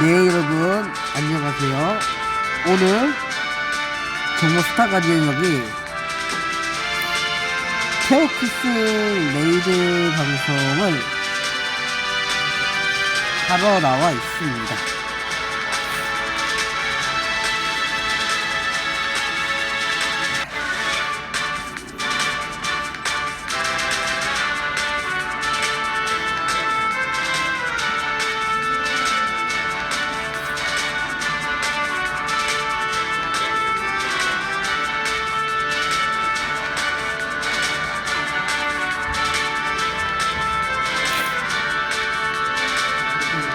네 여러분 안녕하세요. 오늘 정모 스타 가디언 여기 테오키스 레이드 방송을 하러 나와 있습니다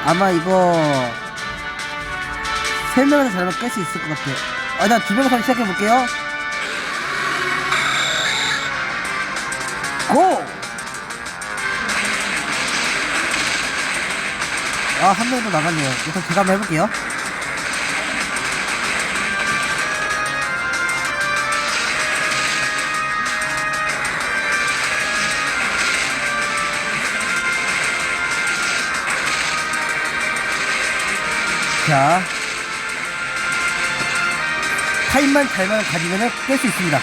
아마 이거 세 명에서 잘하면 깰 수 있을 것 같아요 아, 나두 명에서 시작해 볼게요 고! 아, 한 명도 나갔네요. 일단 제가 한번 해볼게요. 자, 타임만 잘만 가지면은 깰수 있습니다.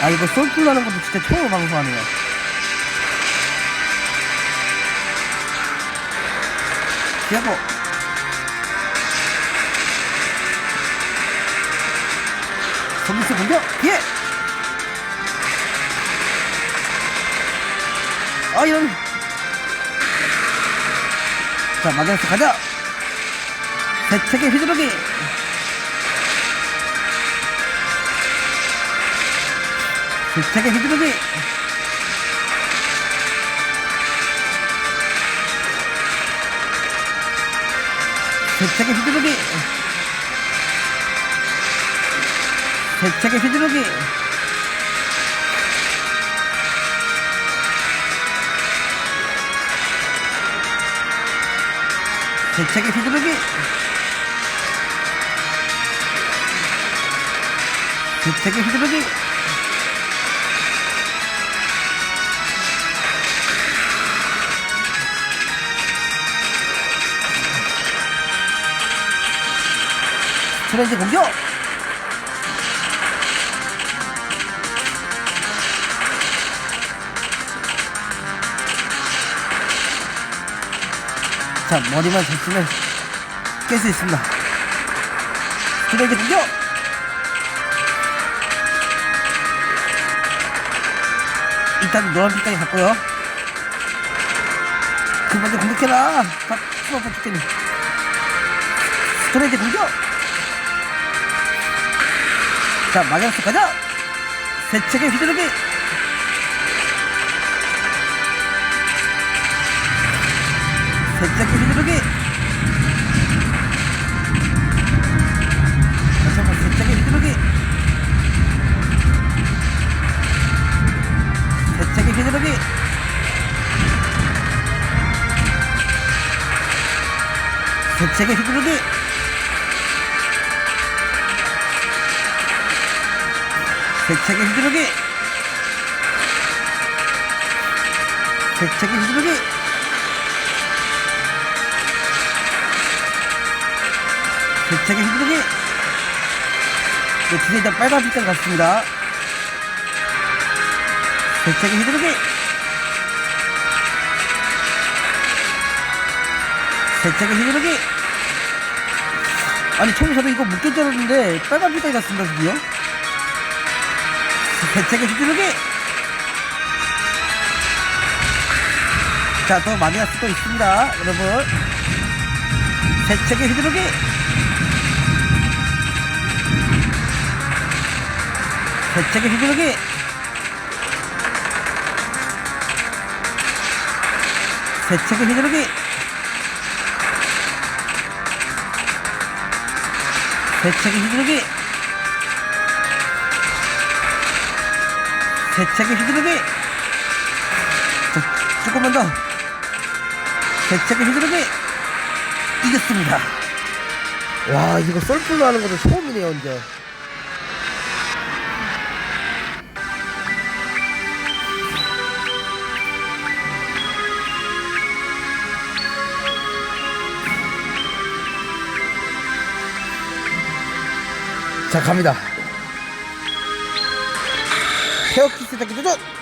아, 이거 솔플 하는 것도 진짜 처음 방송하네요. 피하고. 점수 공격, 피해! 아, 이런. 자, 마지막에 가자! 대책의 휘두르기! 대책의 휘두르기! 대책의 휘두르기! 대책의 휘두르기! 대책의 휘두르기! 대책의 휘두르기! 트렌드 공격! 자, 머리만 잘 쓰면 깰 수 있습니다. 트렌드 공격! 일단 노란 빛까지 갔고요. 그만 좀 공격해라! 다 수업 죽겠네. 스트레이트 공격! 자, 마지막에 가자! 세책의 휘두르기! 세책의 휘두르기! 다시 한번 세 대책의 휘두르기 네, 진짜 일단 빨간 빛깔 같습니다. 대책의 휘두르기 대책의 휘두르기 아니 처음에 저도 이거 줄 알았는데 빨간 빛깔 같습니다 드디어. 대책의 휘두르기 자또 마니아스 또 있습니다 여러분. 대책의 휘두르기 대책의 휘두르기. 대책의 휘두르기. 대책의 휘두르기. 대책의 휘두르기. 자, 조금만 더. 대책의 휘두르기. 이겼습니다 와 이거 썰풀로 하는 것도 처음이네요 이제. 자 갑니다. 헤어키스 타기 도전!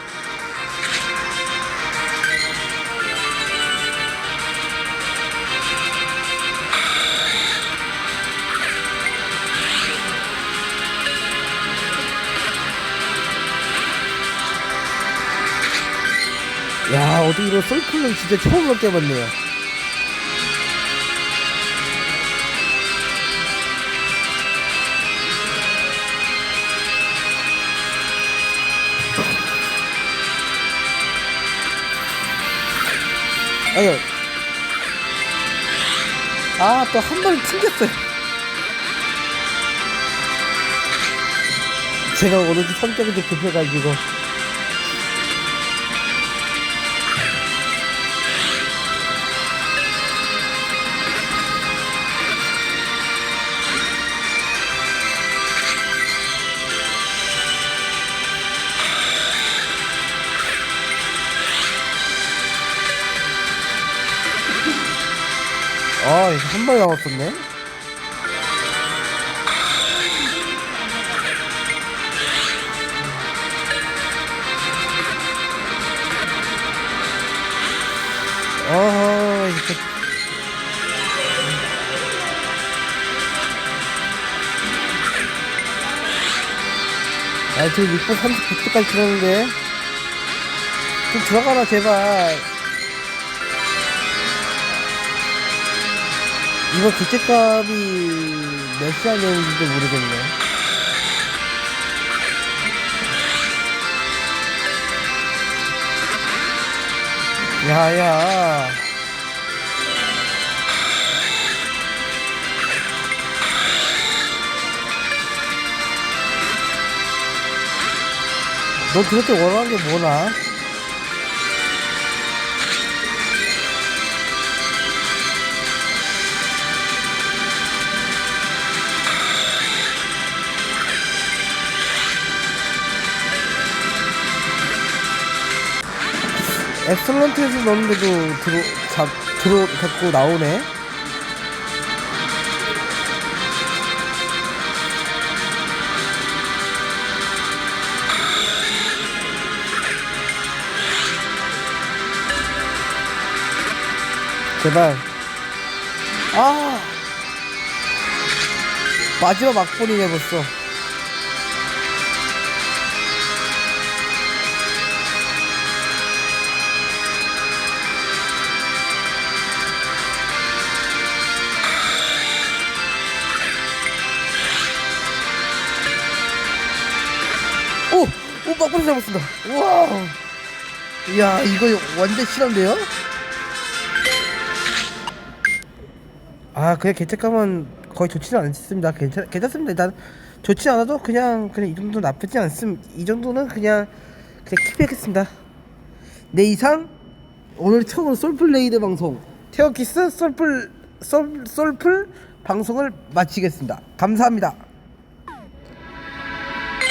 야 어떻게 이런 솔플은 진짜 처음 깨봤네요. 아유 아또 한 번 튕겼어요. 제가 오늘 성격이 좀 급해가지고 아, 이거 한 마리 남았었네. 아, 이거. 아, 지금 6분 39초까지 들었는데. 좀 들어가라, 제발. 이거 기체값이 몇 시간 되는지도 모르겠네. 야야. 너 도대체 원하는 게 뭐나? 엑설런트에서 넣는데도 들어 잡 들어 잡고 나오네. 제발. 아 마지막 막본이네 벌써. 오, 막판에 잡았습니다. 우와! 이야, 이거 완전 실한데요? 아, 그냥 개체감은 거의 좋지는 않습니다. 괜찮, 괜찮습니다. 일단, 좋지 않아도 그냥, 그냥 이 정도 나쁘지 않습니다. 이 정도는 그냥, 그냥 킵하겠습니다. 네, 이상, 오늘 처음으로 솔플레이드 방송, 테어키스 솔플, 솔, 솔플 방송을 마치겠습니다. 감사합니다.